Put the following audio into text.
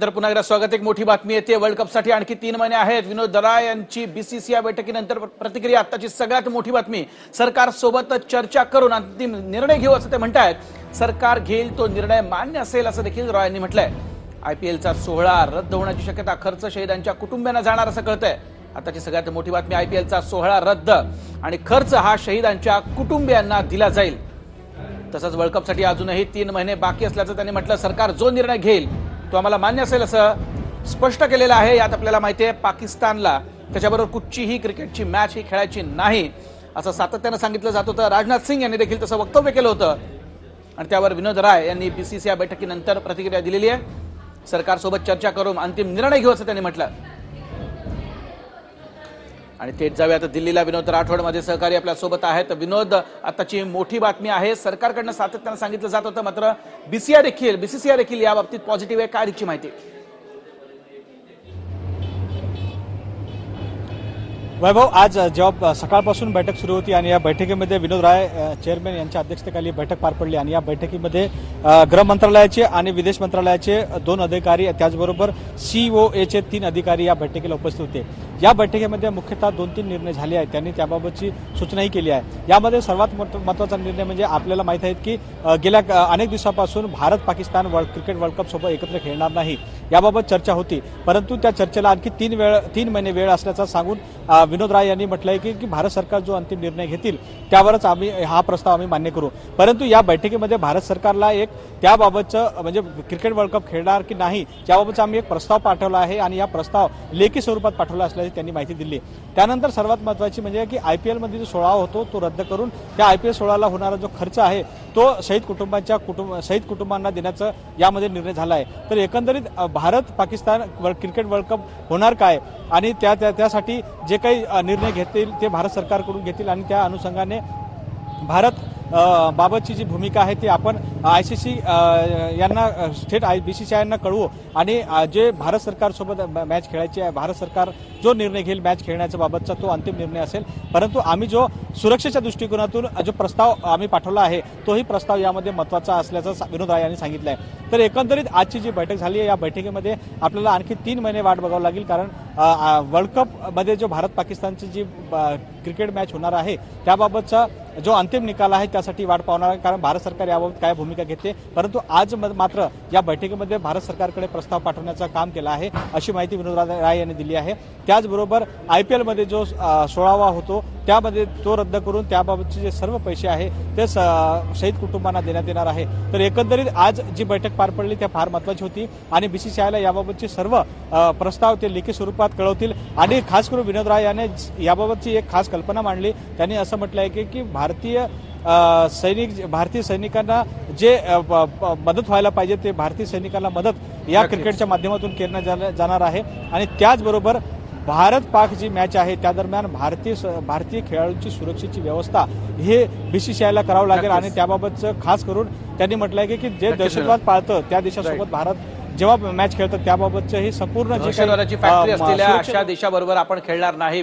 तर पुन्हा एकदा स्वागत. एक मोठी बातमी येते. वर्ल्ड कपसाठी आणखी तीन महिने आहेत. विनोद दरा यांची बीसीसीआय बैठकीनंतर प्रतिक्रिया. आताची सगळ्यात मोठी बातमी. सरकार सोबत चर्चा करून अंतिम निर्णय घेऊ असं ते म्हणतायत. सरकार घेईल तो निर्णय मान्य असेल असं देखील रॉय यांनी म्हटलंय. आयपीएलचा सोहळा रद्द होण्याची शक्यता खर्च शहीदांच्या कुटुंबियांना जाणार असं कळतंय. आताची सगळ्यात मोठी बातमी आयपीएलचा सोहळा रद्द आणि खर्च हा शहीदांच्या कुटुंबियांना दिला जाईल. तसंच वर्ल्ड कपसाठी अजूनही तीन महिने बाकी असल्याचं त्यांनी म्हटलं. सरकार जो निर्णय घेईल तो आम्हाला मान्य असेल असं स्पष्ट केलेलं आहे. यात आपल्याला माहिती आहे पाकिस्तानला त्याच्याबरोबर कुठचीही क्रिकेटची मॅच ही खेळायची नाही असं सातत्यानं सांगितलं जात होतं. राजनाथ सिंग यांनी देखील तसं वक्तव्य केलं होतं. आणि त्यावर विनोद राय यांनी बीसीसीआय बैठकीनंतर प्रतिक्रिया दिलेली आहे. सरकारसोबत चर्चा करून अंतिम निर्णय घेऊ असं त्यांनी म्हटलं. आणि थेट जाऊया आता दिल्लीला विनोद राठोड माझे सहकारी आपल्यासोबत आहेत. विनोद आताची मोठी बातमी आहे. सरकारकडनं सातत्यानं सांगितलं जात होतं मात्र बीसीआय देखील बीसीसीआय देखील या बाबतीत पॉझिटिव्ह आहे. काय तिची माहिती? वैभव आज जेव्हा सकाळपासून बैठक सुरू होती आणि या बैठकीमध्ये विनोद राय चेअरमॅन यांच्या अध्यक्षतेखाली बैठक पार पडली आणि या बैठकीमध्ये गृह मंत्रालयाचे आणि विदेश मंत्रालयाचे दोन अधिकारी त्याचबरोबर सीओ एचे तीन अधिकारी या बैठकीला उपस्थित होते. या बैठकीमध्ये मुख्यतः दोन तीन निर्णय झाले आहेत. त्यांनी त्याबाबतची सूचनाही केली आहे. यामध्ये सर्वात मोठ- महत्त्वाचा निर्णय म्हणजे आपल्याला माहीत आहे की गेल्या अनेक दिवसापासून Bharat Pakistan world cricket world cup सोबत एकत्र खेळणार नाही. याबाबत चर्चा होती. परंतु त्या चर्चेला आणखी तीन वेळ तीन महिने वेळ असल्याचं सांगून विनोद राय यांनी म्हटलंय की की भारत सरकार जो अंतिम निर्णय घेतील त्यावरच आम्ही हा प्रस्ताव आम्ही मान्य करू. परंतु या बैठकीमध्ये भारत सरकारला एक त्याबाबतचं म्हणजे क्रिकेट वर्ल्ड कप खेळणार की नाही याबाबतचा आम्ही एक प्रस्ताव पाठवला आहे आणि या प्रस्ताव लेखी स्वरूपात पाठवला असल्याची त्यांनी माहिती दिली. त्यानंतर सर्वात महत्वाची म्हणजे की आय पी एलमध्ये जो सोहळा होतो तो रद्द करून त्या आय पी एल सोहळ्याला होणारा जो खर्च आहे तो शहीद कुटुंबाच्या कुटुंब शहीद कुटुंबांना देण्याचं यामध्ये निर्णय झाला आहे. तर एकंदरीत Bharat Pakistan cricket world cup होणार काय? आणि त्या त्या- त्यासाठी जे काही निर्णय घेतील ते भारत सरकारकडून घेतील आणि त्या अनुषंगाने भारत बाबतची जी भूमिका आहे ती आपण आय सी सी यांना थेट आय बी सी सी आयना कळवू आणि जे भारत सरकारसोबत मॅच खेळायची आहे भारत सरकार जो निर्णय घेईल मॅच खेळण्याच्या बाबतचा तो अंतिम निर्णय असेल. परंतु आम्ही जो सुरक्षेच्या दृष्टिकोनातून जो प्रस्ताव आम्ही पाठवला आहे तोही प्रस्ताव यामध्ये महत्त्वाचा असल्याचं विनोद राय यांनी सांगितलं आहे. तर एकंदरीत आजची जी बैठक झाली आहे या बैठकीमध्ये आपल्याला आणखी तीन महिने वाट बघावं लागेल कारण वर्ल्ड कपमध्ये जो भारत पाकिस्तानची जी क्रिकेट मॅच होणार आहे त्याबाबतचा जो अंतिम निकाल आहे त्या त्यासाठी वाट पावणार आहे. कारण भारत सरकार याबाबत काय भूमिका घेते? परंतु आज म- मात्र या बैठकीमध्ये भारत सरकारकडे प्रस्ताव पाठवण्याचं काम केलं आहे अशी माहिती विनोद राय यांनी दिली आहे. त्याचबरोबर आय पी एलमध्ये जो सोळावा होतो त्यामध्ये तो रद्द करून त्याबाबतचे जे सर्व पैसे आहे ते स- शहीद कुटुंबांना देण्यात येणार आहे. तर एकंदरीत आज जी बैठक पार पडली त्या फार महत्वाची होती आणि बीसीसीआयला याबाबतचे सर्व प्रस्ताव ते लेखी स्वरूपात कळवतील. आणि खास करून विनोद राय याने याबाबतची एक खास कल्पना मांडली. त्यांनी असं म्हटलं आहे की की भारतीय सैनिक भारतीय सैनिकांना जे मदत व्हायला पाहिजे ते भारतीय सैनिकांना मदत या. क्रिकेटच्या माध्यमातून केलं जाणार- आहे आणि त्याचबरोबर भारत पाक जी मॅच आहे त्या दरम्यान भारतीय स- भारतीय खेळाडूंची सुरक्षेची व्यवस्था हे बीसीसीआयला करावं लागेल. आणि त्याबाबतचं खास करून त्यांनी म्हटलंय की की जे. दहशतवाद पाळतं त्या देशासोबत. भारत जेव्हा मॅच खेळतं त्याबाबतचं हे संपूर्ण जे असलेल्या अशा देशाबरोबर आपण खेळणार नाही